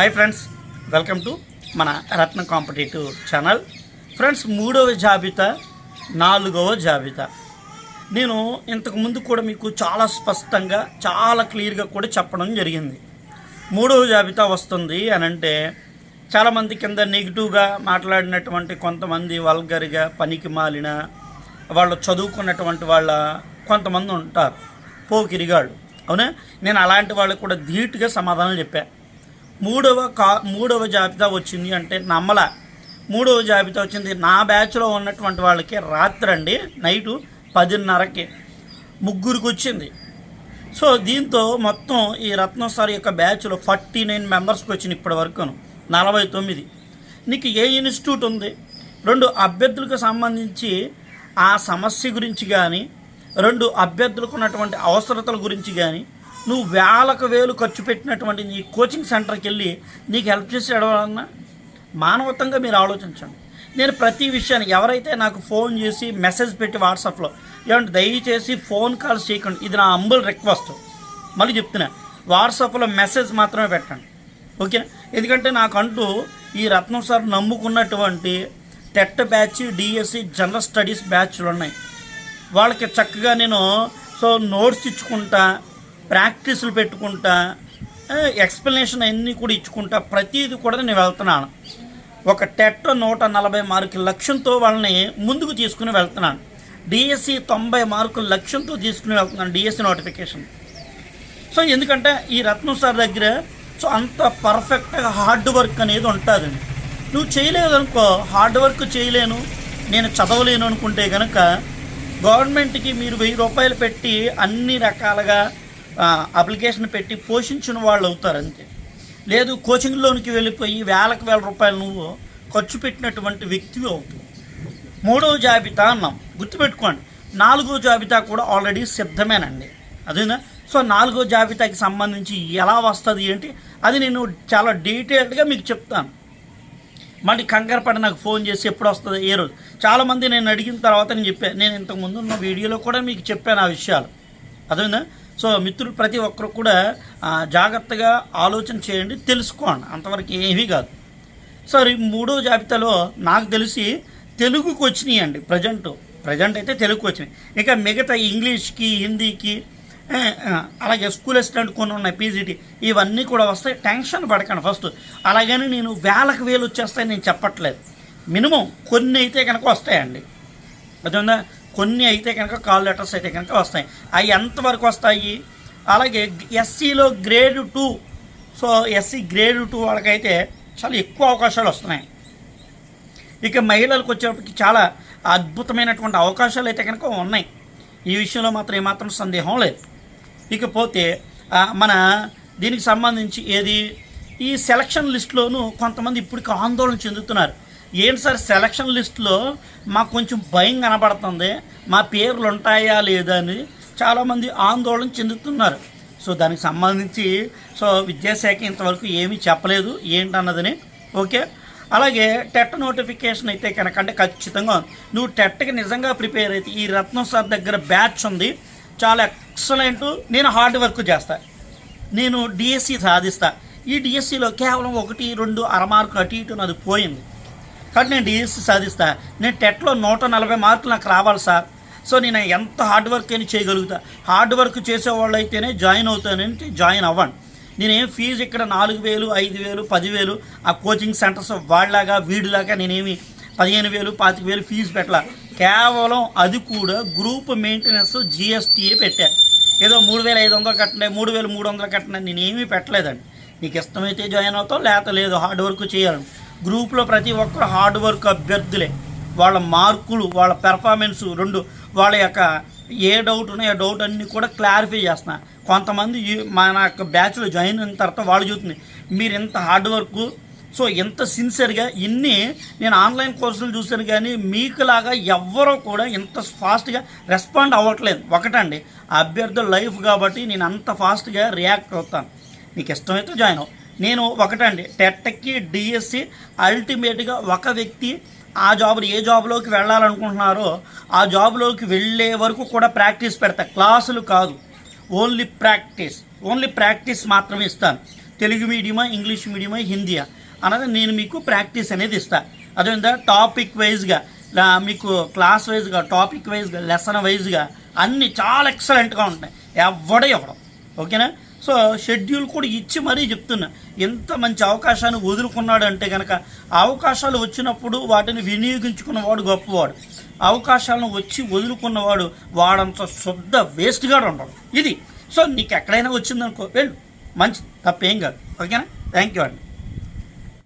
Hi friends welcome to మన రత్న competitive channel friends మూడవ జాబితా నాలుగవ జాబితా. నేను ఇంతకుముందు కూడా మీకు చాలా స్పష్టంగా చాలా క్లియర్గా కూడా చెప్పడం జరిగింది. మూడవ జాబితా వస్తుంది అని అంటే చాలామంది కింద నెగిటివ్గా మాట్లాడినటువంటి కొంతమంది వల్గర్గా పనికి మాలిన వాళ్ళు చదువుకున్నటువంటి వాళ్ళ కొంతమంది ఉంటారు పోకిరిగాళ్ళు. అవునా? నేను అలాంటి వాళ్ళకి కూడా ధీటుగా సమాధానం చెప్పా. మూడవ కా మూడవ జాబితా వచ్చింది అంటే నమ్మల. మూడవ జాబితా వచ్చింది. నా బ్యాచ్లో ఉన్నటువంటి వాళ్ళకి రాత్రి అండి నైటు పదిన్నరకి ముగ్గురికి వచ్చింది. సో దీంతో మొత్తం ఈ రత్నం సార్ యొక్క బ్యాచ్లో ఫార్టీ నైన్ మెంబర్స్కి వచ్చింది ఇప్పటి వరకును నలభై తొమ్మిది. నీకు ఏ ఇన్స్టిట్యూట్ ఉంది? రెండు అభ్యర్థులకు సంబంధించి ఆ సమస్య గురించి కానీ రెండు అభ్యర్థులకు ఉన్నటువంటి అవసరతల గురించి కానీ నువ్వు వేలకు వేలు ఖర్చు పెట్టినటువంటి నీ కోచింగ్ సెంటర్కి వెళ్ళి నీకు హెల్ప్ చేసి ఎడవాలన్నా మానవతంగా మీరు ఆలోచించండి. నేను ప్రతి విషయాన్ని ఎవరైతే నాకు ఫోన్ చేసి మెసేజ్ పెట్టి వాట్సాప్లో ఏమంటే దయచేసి ఫోన్ కాల్స్ చేయకండి ఇది నా అంబుల్ రిక్వెస్ట్. మళ్ళీ చెప్తున్నా వాట్సాప్లో మెసేజ్ మాత్రమే పెట్టండి. ఓకే ఎందుకంటే నాకంటూ ఈ రత్నం సార్ నమ్ముకున్నటువంటి TET batch DSC general studies బ్యాచ్లు ఉన్నాయి. వాళ్ళకి చక్కగా నేను సో నోట్స్ ఇచ్చుకుంటా ప్రాక్టీసులు పెట్టుకుంటా ఎక్స్ప్లెనేషన్ అన్నీ కూడా ఇచ్చుకుంటా ప్రతిదీ కూడా నేను వెళ్తున్నాను. ఒక టెట్ నూట నలభై మార్కుల లక్ష్యంతో వాళ్ళని ముందుకు తీసుకుని వెళ్తున్నాను. డిఎస్సి తొంభై మార్కుల లక్ష్యంతో తీసుకుని వెళ్తున్నాను డిఎస్సి నోటిఫికేషన్. సో ఎందుకంటే ఈ రత్నం సార్ దగ్గర సో అంత పర్ఫెక్ట్గా హార్డ్ వర్క్ అనేది ఉంటుంది. నువ్వు చేయలేదు అనుకో హార్డ్ వర్క్ చేయలేను నేను చదవలేను అనుకుంటే కనుక గవర్నమెంట్కి మీరు వెయ్యి రూపాయలు పెట్టి అన్ని రకాలుగా అప్లికేషన్ పెట్టి పోషించిన వాళ్ళు అవుతారు అంతే. లేదు కోచింగ్లోనికి వెళ్ళిపోయి వేలకు వేల రూపాయలు నువ్వు ఖర్చు పెట్టినటువంటి వ్యక్తివి అవుతావు. మూడవ జాబితా అన్నాం. గుర్తుపెట్టుకోండి నాలుగో జాబితా కూడా ఆల్రెడీ సిద్ధమేనండి. అదేనా? సో నాలుగో జాబితాకి సంబంధించి ఎలా వస్తుంది ఏంటి? అది నేను చాలా డీటెయిల్డ్గా మీకు చెప్తాను. మళ్ళీ కంగారు పడి నాకు ఫోన్ చేసి ఎప్పుడు వస్తుంది? ఏ రోజు? చాలామంది నేను అడిగిన తర్వాత నేను చెప్పాను నేను ఇంతకుముందు ఉన్న వీడియోలో కూడా మీకు చెప్పాను ఆ విషయాలు. అదేనా? సో మిత్రులు ప్రతి ఒక్కరు కూడా జాగ్రత్తగా ఆలోచన చేయండి తెలుసుకోండి. అంతవరకు ఏమీ కాదు. సో ఈ మూడో జాబితాలో నాకు తెలిసి తెలుగుకు వచ్చినాయి అండి ప్రజెంట్. ప్రజెంట్ అయితే తెలుగుకు వచ్చినాయి. ఇక మిగతా ఇంగ్లీష్కి హిందీకి అలాగే స్కూల్ అసిస్టెంట్ కొన్ని ఉన్నాయి పీజీటీ ఇవన్నీ కూడా వస్తాయి. టెన్షన్ పడకండి ఫస్ట్. అలాగని నేను వేలకు వేలు వచ్చేస్తాయి నేను చెప్పట్లేదు. మినిమం కొన్ని అయితే కనుక వస్తాయండి. అర్థమైందా? కొన్ని అయితే కనుక కాల్ లెటర్స్ అయితే కనుక వస్తాయి. అవి ఎంతవరకు వస్తాయి? అలాగే ఎస్సీలో grade two. So SC grade two వాళ్ళకైతే చాలా ఎక్కువ అవకాశాలు వస్తున్నాయి. ఇక మహిళలకు వచ్చేటప్పటికి చాలా అద్భుతమైనటువంటి అవకాశాలు అయితే కనుక ఉన్నాయి. ఈ విషయంలో మాత్రం ఏమాత్రం సందేహం లేదు. ఇకపోతే మన దీనికి సంబంధించి ఏది? ఈ సెలక్షన్ లిస్టులోనూ కొంతమంది ఇప్పటికి ఆందోళన చెందుతున్నారు. ఏంటి సార్ సెలక్షన్ లిస్టులో మాకు కొంచెం భయం కనబడుతుంది. మా పేర్లు ఉంటాయా లేదా అని చాలామంది ఆందోళన చెందుతున్నారు. సో దానికి సంబంధించి సో విద్యాశాఖ ఇంతవరకు ఏమీ చెప్పలేదు. ఏంటన్నదని ఓకే? అలాగే టెట్ నోటిఫికేషన్ అయితే కనుక అంటే ఖచ్చితంగా నువ్వు టెట్కి నిజంగా ప్రిపేర్ అయితే ఈ రత్నం సార్ దగ్గర బ్యాచ్ ఉంది. చాలా ఎక్సలెంట్. నేను హార్డ్ వర్క్ చేస్తా. నేను డిఎస్సి సాధిస్తా. ఈ డిఎస్సిలో కేవలం ఒకటి రెండు అరమార్కు అటు ఇటు నాది పోయింది. కాబట్టి నేను డిఎస్సి సాధిస్తా. నేను టెట్లో నూట నలభై మార్కులు నాకు రావాలి సార్. సో నేను ఎంత హార్డ్ వర్క్ అయినా చేయగలుగుతా. హార్డ్ వర్క్ చేసేవాళ్ళు అయితేనే జాయిన్ అవుతానంటే జాయిన్ అవ్వండి. నేనేం ఫీజు ఇక్కడ నాలుగు వేలు ఐదు వేలు పదివేలు ఆ కోచింగ్ సెంటర్స్ వాళ్ళలాగా వీడిలాగా నేనేమి పదిహేను వేలు పాతిక వేలు ఫీజు పెట్టాల. కేవలం అది కూడా గ్రూప్ మెయింటెనెన్స్ జిఎస్టీఏ పెట్టా. ఏదో మూడు వేల ఐదు వందలు కట్టండి మూడు వేలు మూడు వందలు కట్టండి నేనేమీ పెట్టలేదండి. నీకు ఇష్టమైతే జాయిన్ అవుతావు లేత లేదు హార్డ్ వర్క్ చేయాలి. గ్రూప్లో ప్రతి ఒక్కరు హార్డ్ వర్క్ అభ్యర్థులే. వాళ్ళ మార్కులు వాళ్ళ పెర్ఫార్మెన్స్ రెండు. వాళ్ళ యొక్క ఏ డౌట్ ఉన్నాయో డౌట్ అన్నీ కూడా క్లారిఫై చేస్తున్నా. కొంతమంది మన యొక్క బ్యాచ్లో జాయిన్ అయిన తర్వాత వాళ్ళు చూస్తుంది మీరు ఇంత హార్డ్ వర్క్ సో ఎంత సిన్సియర్గా ఇన్ని నేను ఆన్లైన్ కోర్సులు చూశాను కానీ మీకులాగా ఎవ్వరూ కూడా ఇంత ఫాస్ట్గా రెస్పాండ్ అవ్వట్లేదు. ఒకటండి ఆ అభ్యర్థుల లైఫ్ కాబట్టి నేను అంత ఫాస్ట్గా రియాక్ట్ అవుతాను. నీకు ఇష్టమైతే జాయిన్ అవు నేను ఒకటండి. టెట్కి డిఎస్సి అల్టిమేట్గా ఒక వ్యక్తి ఆ జాబ్ ఏ జాబ్లోకి వెళ్ళాలనుకుంటున్నారో ఆ జాబ్లోకి వెళ్ళే వరకు కూడా ప్రాక్టీస్ పెడతా. క్లాసులు కాదు. ఓన్లీ ప్రాక్టీస్ ఓన్లీ ప్రాక్టీస్ మాత్రమే ఇస్తాను. తెలుగు మీడియమా ఇంగ్లీష్ మీడియమా హిందీయా అన్నది నేను మీకు ప్రాక్టీస్ అనేది ఇస్తాను అదేవిధంగా టాపిక్ వైజ్గా మీకు క్లాస్ వైజ్గా టాపిక్ వైజ్గా లెసన్ వైజ్గా అన్నీ చాలా ఎక్సలెంట్గా ఉంటాయి. ఎవడ ఇవ్వడం ఓకేనా? సో షెడ్యూల్ కూడా ఇచ్చి మరీ చెప్తున్నా. ఎంత మంచి అవకాశాన్ని వదులుకున్నాడు అంటే కనుక అవకాశాలు వచ్చినప్పుడు వాటిని వినియోగించుకున్నవాడు గొప్పవాడు. అవకాశాలను వచ్చి వదులుకున్నవాడు వాడంత శుద్ధ వేస్ట్గా ఉండడు. ఇది. సో నీకు ఎక్కడైనా వచ్చిందనుకో వెళ్ళు. మంచి తప్పేం కాదు. ఓకేనా? థ్యాంక్ యూ అండి.